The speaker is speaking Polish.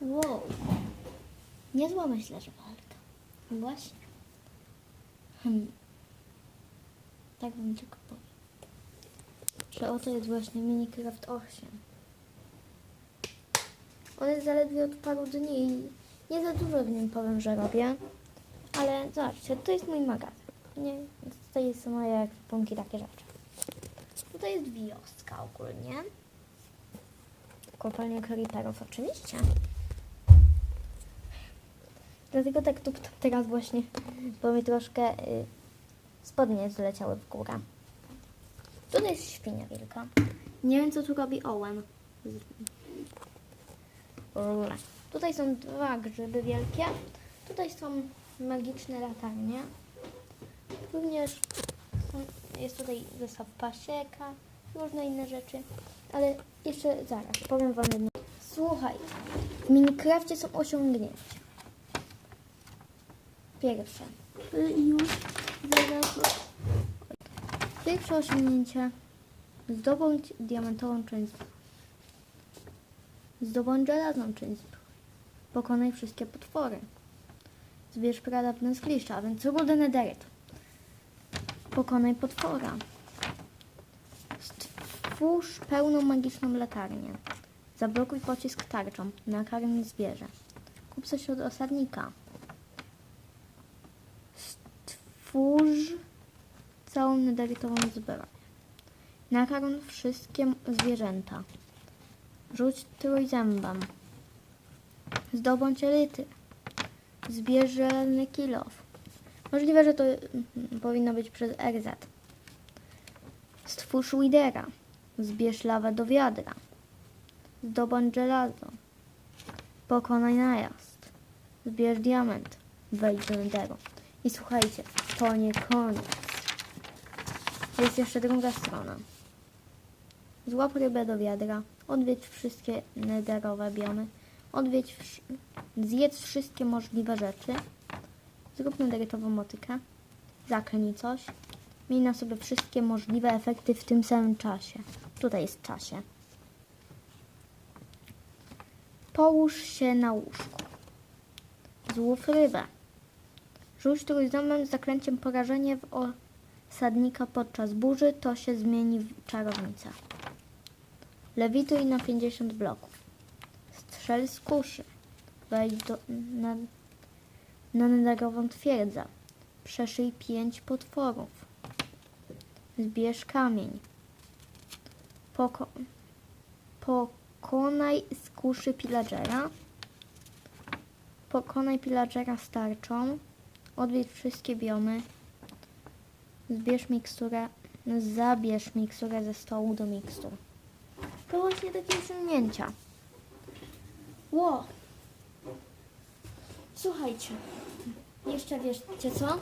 Wow. Niezła myślę, że walka. Właśnie. Hmm. Tak bym tylko powiedział. Że oto jest właśnie Minecraft 8. On jest zaledwie od paru dni i nie za dużo w nim powiem, że robię. Ale zobaczcie, to jest mój magazyn. Nie, tutaj są moje ekwipunki, takie rzeczy. Tutaj jest wioska ogólnie. Kopalnia creeperów oczywiście. Dlatego tak tu teraz właśnie, bo mi troszkę y, spodnie zleciały w górę. Tutaj jest świnia wielka. Nie wiem, co tu robi Owen. Tutaj są dwa grzyby wielkie. Tutaj są magiczne latarnie. Również jest tutaj zestaw pasieka, różne inne rzeczy. Ale jeszcze zaraz, powiem Wam jedno. Słuchaj, w Minecrafcie są osiągnięcia. Pierwsze. Y, Już zaraz. Pierwsze osiągnięcie. Zdobądź diamentową część. Zdobądź żelazną część. Pokonaj wszystkie potwory. Zbierz pradawne zgliszcza, a więc rudę nederyt. Pokonaj potwora. Stwórz pełną magiczną latarnię. Zablokuj pocisk tarczą. Nakarm zwierzę. Kup coś od osadnika. Stwórz całą nederytową zbroję. Nakarm wszystkie zwierzęta. Rzuć trójzębem. Zdobądź elity. Zbierz żelazny kilof. Możliwe, że to mm, powinno być przez RZ. Stwórz widera. Zbierz lawę do wiadra. Zdobądź żelazo. Pokonaj najazd. Zbierz diament. Wejdź do nederu. I słuchajcie, to nie koniec. Jest jeszcze druga strona. Złap rybę do wiadra. Odwiedź wszystkie nederowe biomy. Odwiedź, zjedz wszystkie możliwe rzeczy. Zrób nederytową motykę. Zaklnij coś. Miej na sobie wszystkie możliwe efekty w tym samym czasie. Tutaj jest czasie. Połóż się na łóżku. Złów rybę. Rzuć trójząbem z zaklęciem porażenie w osadnika podczas burzy, to się zmieni w czarownicę. Lewituj na 50 bloków. Strzel z kuszy. Wejdź do, na, na nederową twierdzę. Przeszyj pięć potworów. Zbierz kamień. Poko, pokonaj z kuszy pillagera. Pokonaj pillagera starczą. Odwiedź wszystkie biomy. Zbierz miksturę. Zabierz miksturę ze stołu do mikstur. To właśnie takie osiągnięcia. Ło! Słuchajcie, jeszcze wiecie co?